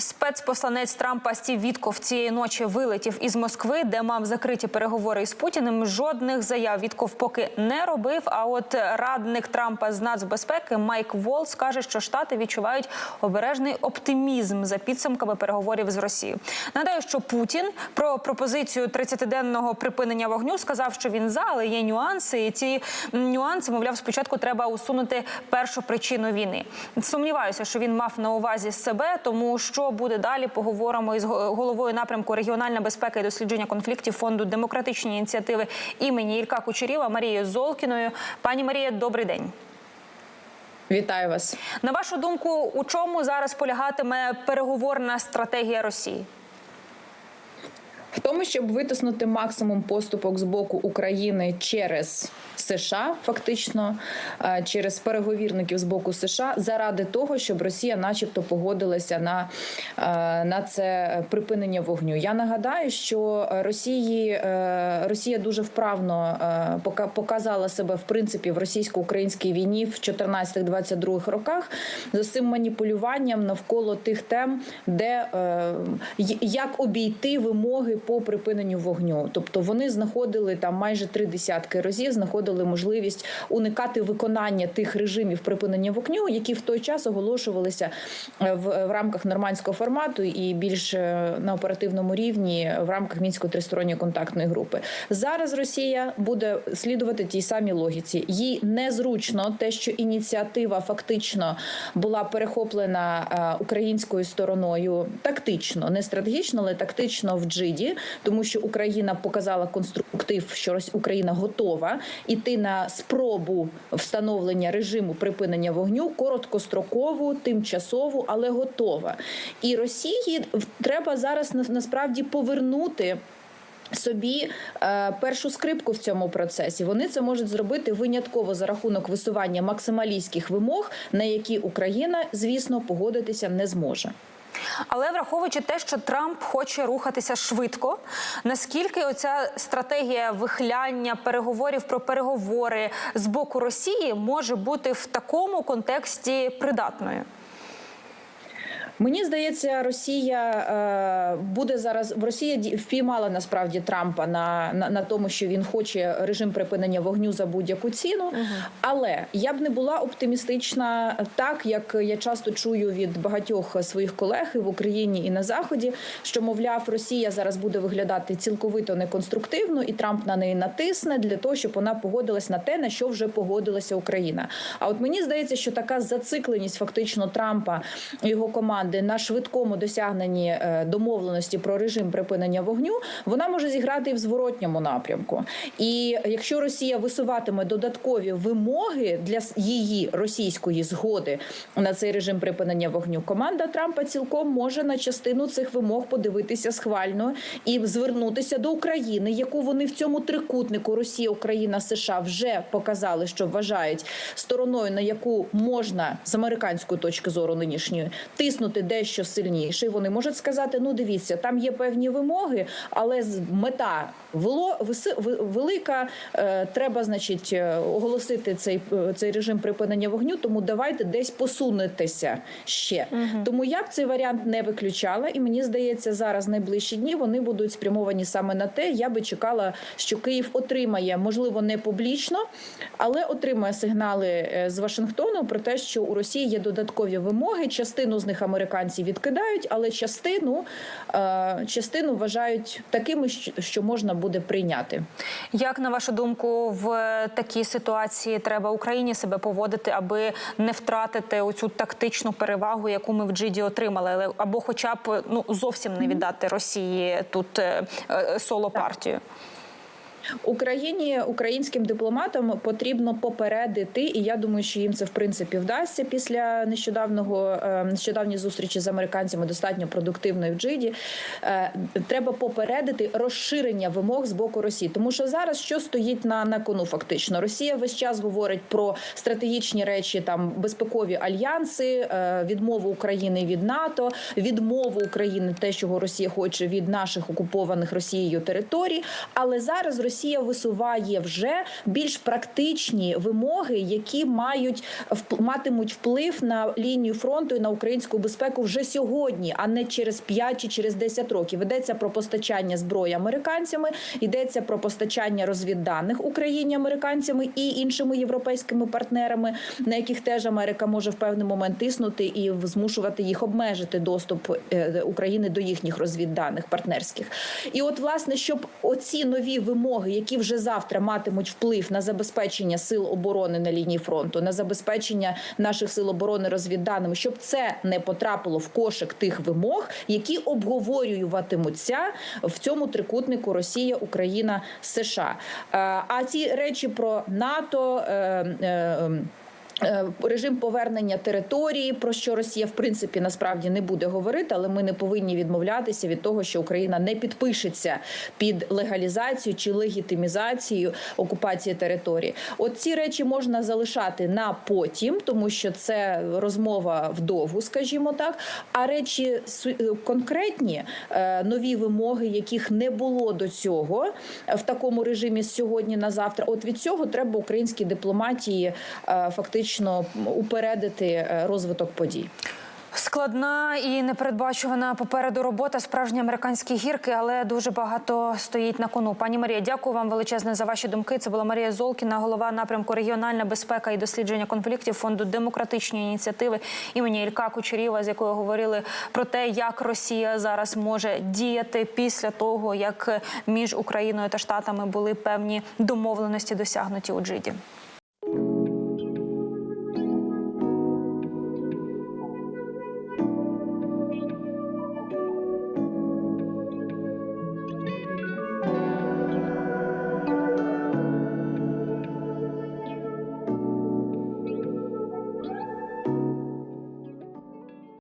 Спецпосланець Трампа Стів Вітков цієї ночі вилетів із Москви, де мав закриті переговори із Путіним. Жодних заяв Вітков поки не робив. А от радник Трампа з нацбезпеки Майк Волс каже, що штати відчувають обережний оптимізм за підсумками переговорів з Росією. Нагадаю, що Путін про пропозицію 30-денного припинення вогню сказав, що він за, але є нюанси. І ці нюанси, мовляв, спочатку треба усунути першу причину війни. Сумніваюся, що він мав на увазі себе, тому що буде далі. Поговоримо із головою напрямку регіональна безпека і дослідження конфліктів фонду демократичні ініціативи імені Ілька Кучерєва Марією Золкіною. Пані Марія, добрий день. Вітаю вас. На вашу думку, у чому зараз полягатиме переговорна стратегія Росії? В тому, щоб витиснути максимум поступок з боку України через США, фактично через переговірників з боку США, заради того, щоб Росія, начебто, погодилася на на це припинення вогню. Я нагадаю, що Росії Росія дуже вправно показала себе в принципі в російсько-українській війні в 14-22 роках з цим маніпулюванням навколо тих тем, де як обійти вимоги по припиненню вогню. Тобто вони знаходили там майже три десятки разів, знаходили можливість уникати виконання тих режимів припинення вогню, які в той час оголошувалися в, в рамках нормандського формату і більш на оперативному рівні в рамках мінської тристоронньої контактної групи. Зараз Росія буде слідувати тій самій логіці. Їй незручно те, що ініціатива фактично була перехоплена українською стороною тактично, не стратегічно, але тактично в Джиді, тому що Україна показала конструктив, що Україна готова іти на спробу встановлення режиму припинення вогню короткострокову, тимчасову, але готова. І Росії треба зараз насправді повернути. Собі е, першу скрипку в цьому процесі вони це можуть зробити винятково за рахунок висування максималістських вимог, на які Україна, звісно, погодитися не зможе. Але враховуючи те, що Трамп хоче рухатися швидко, наскільки оця стратегія вихляння переговорів про переговори з боку Росії може бути в такому контексті придатною? Мені здається, Росія е, буде зараз в Росії впіймала насправді Трампа на, на на, тому, що він хоче режим припинення вогню за будь-яку ціну. Угу. Але я б не була оптимістична так, як я часто чую від багатьох своїх колег і в Україні і на Заході, що мовляв, Росія зараз буде виглядати цілковито неконструктивно, і Трамп на неї натисне для того, щоб вона погодилась на те, на що вже погодилася Україна. А от мені здається, що така зацикленість фактично Трампа і його команди на швидкому досягненні домовленості про режим припинення вогню, вона може зіграти і в зворотньому напрямку. І якщо Росія висуватиме додаткові вимоги для її російської згоди на цей режим припинення вогню, команда Трампа цілком може на частину цих вимог подивитися схвально і звернутися до України, яку вони в цьому трикутнику Росія, Україна, США вже показали, що вважають стороною, на яку можна з американської точки зору нинішньої тиснути дещо сильніше. Вони можуть сказати: ну дивіться, там є певні вимоги, але мета велика. Треба, значить, оголосити цей цей режим припинення вогню. Тому давайте десь посунетеся ще. Угу. Тому я б цей варіант не виключала, і мені здається, зараз найближчі дні вони будуть спрямовані саме на те. Я би чекала, що Київ отримає, можливо, не публічно, але отримає сигнали з Вашингтону про те, що у Росії є додаткові вимоги. Частину з них американці відкидають, але частину частину вважають такими, що можна буде прийняти. Як на вашу думку, в такій ситуації треба Україні себе поводити, аби не втратити оцю тактичну перевагу, яку ми в Джиді отримали, або, хоча б ну зовсім не віддати Росії тут соло партію? Україні українським дипломатам потрібно попередити, і я думаю, що їм це в принципі вдасться після нещодавного нещодавньої зустрічі з американцями достатньо продуктивної в Джиді. Треба попередити розширення вимог з боку Росії, тому що зараз що стоїть на на кону, фактично? Росія весь час говорить про стратегічні речі, там безпекові альянси, відмову України від НАТО, відмову України, те, чого Росія хоче від наших окупованих Росією територій, але зараз Росія Росія висуває вже більш практичні вимоги, які мають матимуть вплив на лінію фронту і на українську безпеку вже сьогодні, а не через 5 чи через 10 років. Йдеться про постачання зброї американцями, йдеться про постачання розвідданих Україні американцями і іншими європейськими партнерами, на яких теж Америка може в певний момент тиснути і змушувати їх обмежити доступ е, України до їхніх розвідданих партнерських. І от, власне, щоб оці нові вимоги, які вже завтра матимуть вплив на забезпечення сил оборони на лінії фронту, на забезпечення наших сил оборони розвідданими, щоб це не потрапило в кошик тих вимог, які обговорюватимуться в цьому трикутнику Росія, Україна, США. Е, А ці речі про НАТО. Е, е, Е, Режим повернення території, про що Росія в принципі насправді не буде говорити, але ми не повинні відмовлятися від того, що Україна не підпишеться під легалізацію чи легітимізацію окупації території. От ці речі можна залишати на потім, тому що це розмова вдовгу, скажімо так. А речі конкретні, е, нові вимоги, яких не було до цього е, в такому режимі з сьогодні на завтра. От від цього треба українській дипломатії е, фактично упередити е, розвиток подій. Складна і непередбачувана попереду робота справжні американські гірки, але дуже багато стоїть на кону. Пані Марія, дякую вам величезне за ваші думки. Це була Марія Золкіна, голова напрямку регіональна безпека і дослідження конфліктів фонду демократичні ініціативи імені Ілька Кучерєва, з якою говорили про те, як Росія зараз може діяти після того, як між Україною та Штатами були певні домовленості досягнуті у Джиді.